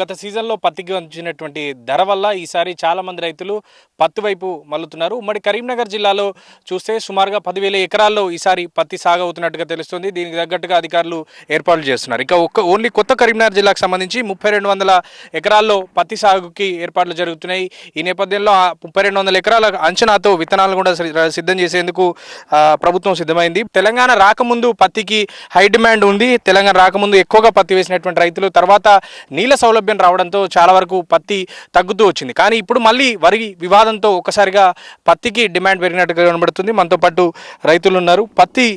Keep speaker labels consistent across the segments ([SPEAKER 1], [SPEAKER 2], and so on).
[SPEAKER 1] గత సీజన్లో పత్తికి వచ్చినటువంటి ధర వల్ల ఈసారి చాలామంది రైతులు పత్తి వైపు మల్లుతున్నారు ఉమ్మడి కరీంనగర్ జిల్లాలో చూస్తే సుమారుగా పదివేల ఎకరాల్లో ఈసారి పత్తి సాగు అవుతున్నట్టుగా తెలుస్తుంది. దీనికి తగ్గట్టుగా అధికారులు ఏర్పాట్లు చేస్తున్నారు. ఇక ఒక్క ఓన్లీ కొత్త కరీంనగర్ జిల్లాకు సంబంధించి ముప్పై రెండు వందల ఎకరాల్లో పత్తి సాగుకి ఏర్పాట్లు జరుగుతున్నాయి. ఈ నేపథ్యంలో ముప్పై రెండు వందల ఎకరాల అంచనాతో విత్తనాలు కూడా సిద్ధం చేసేందుకు ప్రభుత్వం సిద్ధమైంది. తెలంగాణ రాకముందు పత్తికి హై డిమాండ్ ఉంది. తెలంగాణ రాకముందు ఎక్కువగా పత్తి వేసినటువంటి రైతులు తర్వాత నీళ్ళ సౌలభ్యం రావడంతో చాలా వరకు పత్తి తగ్గుతూ వచ్చింది. కానీ ఇప్పుడు మళ్ళీ వరి వివాదంతో ఒకసారిగా పత్తికి డిమాండ్ పెరిగినట్టుగా కనబడుతుంది. మనతో పాటు రైతులు ఉన్నారు. పత్తి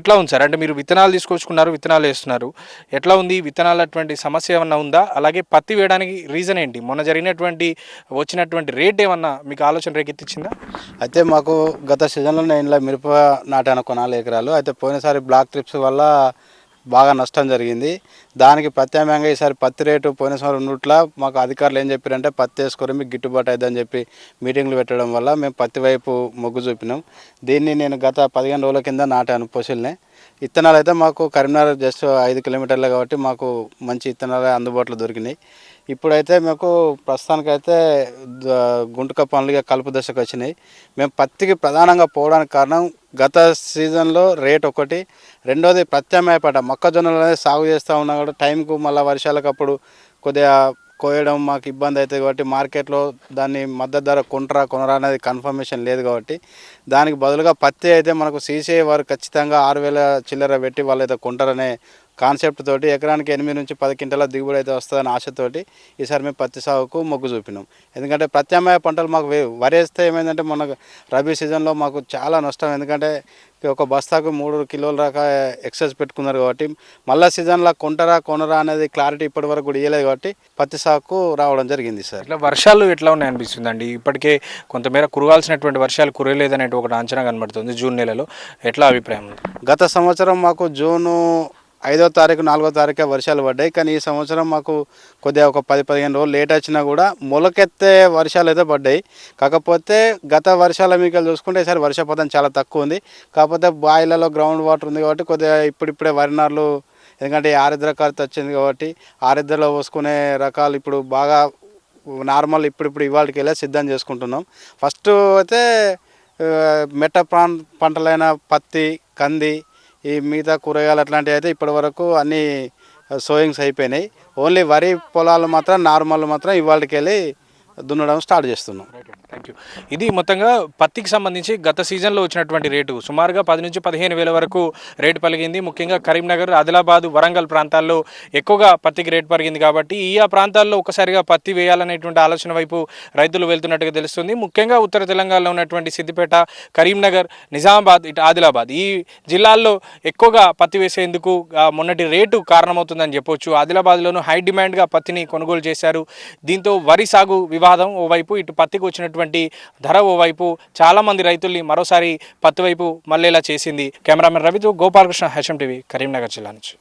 [SPEAKER 1] ఎట్లా ఉంది సార్? అంటే మీరు విత్తనాలు తీసుకొచ్చుకున్నారు విత్తనాలు వేస్తున్నారు. ఎట్లా ఉంది? విత్తనాలు అటువంటి సమస్య ఏమన్నా ఉందా? అలాగే పత్తి వేయడానికి రీజన్ ఏంటి? మొన్న జరిగినటువంటి వచ్చినటువంటి రేట్ ఏమన్నా మీకు ఆలోచన రేకెత్తించిందా
[SPEAKER 2] అయితే మాకు గత సీజన్లో నేను మిరప నాటాను కొనాలి ఎకరాలు. అయితే పోయినసారి బ్లాక్ ట్రిప్స్ వల్ల బాగా నష్టం జరిగింది. దానికి ప్రత్యామ్నాయంగా ఈసారి పత్తి రేటు పోయిన సంవత్సరం ఉన్నట్ల మాకు అధికారులు ఏం చెప్పారంటే పత్తి వేసుకొని మీకు గిట్టుబాటు అవుతుందని చెప్పి మీటింగ్లు పెట్టడం వల్ల మేము పత్తి వైపు మొగ్గు చూపినాం. దీన్ని నేను గత పదిహేను రోజుల కింద నాటాను పొసిల్ని ఇత్తనాలు అయితే మాకు కరీంనగర్ జస్ట్ ఐదు కిలోమీటర్లు కాబట్టి మాకు మంచి విత్తనాలు అందుబాటులో దొరికినాయి. ఇప్పుడైతే మాకు ప్రస్తుతానికైతే గుంటక పనులుగా కలుపు దశకు వచ్చినాయి. మేము పత్తికి ప్రధానంగా పోవడానికి కారణం గత సీజన్లో రేట్ ఒకటి రెండోది ప్రత్యామ్నాయ పంట మొక్కజొన్నలు అనేది సాగు చేస్తూ ఉన్నా కూడా టైంకు మళ్ళీ వర్షాలకు అప్పుడు కొద్దిగా కోయడం మాకు ఇబ్బంది అవుతుంది కాబట్టి మార్కెట్లో దాన్ని మద్దతు ధర కొంటరా కొనరా అనేది కన్ఫర్మేషన్ లేదు కాబట్టి దానికి బదులుగా పత్తి అయితే మనకు సీసీఐ వారు ఖచ్చితంగా ఆరు వేల చిల్లర పెట్టి వాళ్ళైతే కొంటారనే కాన్సెప్ట్ తోటి ఎకరానికి ఎనిమిది నుంచి పది క్వింటాల దిగుబడి అయితే వస్తుందని ఆశతోటి ఈసారి మేము పత్తి సాగుకు మొగ్గు చూపినాం. ఎందుకంటే ప్రత్యామ్నాయ పంటలు మాకు వే- వరి వేస్తే ఏమైందంటే మొన్న రబీ సీజన్లో మాకు చాలా నష్టం. ఎందుకంటే ఒక బస్తాకు మూడు కిలోల దాకా ఎక్సెస్ పెట్టుకున్నారు కాబట్టి మళ్ళా సీజన్లో కొంటరా కొనరా అనేది క్లారిటీ ఇప్పటి వరకు కూడా ఇవ్వలేదు కాబట్టి పత్తి సాగుకు రావడం జరిగింది సార్.
[SPEAKER 1] ఇట్లా వర్షాలు ఎట్లా ఉన్నాయి అనిపిస్తుంది అండి ఇప్పటికే కొంతమేర కురగాల్సినటువంటి వర్షాలు కురలేదనేటి ఒకటి అంచనా కనబడుతుంది జూన్ నెలలో. ఎట్లా అభిప్రాయం?
[SPEAKER 2] గత సంవత్సరం మాకు జూను ఐదో తారీఖు నాలుగో తారీఖే వర్షాలు పడ్డాయి. కానీ ఈ సంవత్సరం మాకు కొద్దిగా ఒక పది పదిహేను రోజులు లేట్ వచ్చినా కూడా మొలకెత్తే వర్షాలు అయితే పడ్డాయి. కాకపోతే గత వర్షాల మీకు చూసుకుంటే ఈసారి వర్షపాతం చాలా తక్కువ ఉంది. కాకపోతే బాయిలలో గ్రౌండ్ వాటర్ ఉంది కాబట్టి కొద్దిగా ఇప్పుడిప్పుడే వరినార్లు ఎందుకంటే ఆరిద్ర కరుత వచ్చింది కాబట్టి ఆరిద్రలో పోసుకునే రకాలు ఇప్పుడు బాగా నార్మల్ ఇప్పుడిప్పుడు ఇవాళకి వెళ్ళి సిద్ధం చేసుకుంటున్నాం. ఫస్ట్ అయితే మెట్ట ప్రాన్ పంటలైన పత్తి కంది ఈ మిగతా కూరగాయలు అట్లాంటివి అయితే ఇప్పటి వరకు అన్నీ సోయింగ్స్ అయిపోయినాయి. ఓన్లీ వరి పొలాలు మాత్రం నార్మల్ మాత్రం ఇవాళకి వెళ్ళి దున్నడం స్టార్ట్ చేస్తున్నాం.
[SPEAKER 1] Thank you. ఇది మొత్తంగా పత్తికి సంబంధించి గత సీజన్లో వచ్చినటువంటి రేటు. సుమారుగా పది నుంచి పదిహేను వేల వరకు రేటు పలిగింది. ముఖ్యంగా కరీంనగర్ ఆదిలాబాద్ వరంగల్ ప్రాంతాల్లో ఎక్కువగా పత్తికి రేటు పెరిగింది కాబట్టి ఈ ఆ ప్రాంతాల్లో ఒకసారిగా పత్తి వేయాలనేటువంటి ఆలోచన వైపు రైతులు వెళ్తున్నట్టుగా తెలుస్తుంది. ముఖ్యంగా ఉత్తర తెలంగాణలో ఉన్నటువంటి సిద్దిపేట కరీంనగర్ నిజామాబాద్ ఇటు ఆదిలాబాద్ ఈ జిల్లాల్లో ఎక్కువగా పత్తి వేసేందుకు మొన్నటి రేటు కారణమవుతుందని చెప్పొచ్చు. ఆదిలాబాద్లోనూ హై డిమాండ్గా పత్తిని కొనుగోలు చేశారు. దీంతో వరి సాగు వివాదం ఓవైపు ఇటు పత్తికి వచ్చినటువంటి ధర ఓవైపు చాలా మంది రైతుల్ని మరోసారి పత్తి వైపు మళ్ళేలా చేసింది కెమెరామెన్ రవితో గోపాలకృష్ణ హెచ్ఎం టీవీ కరీంనగర్ జిల్లా నుంచి.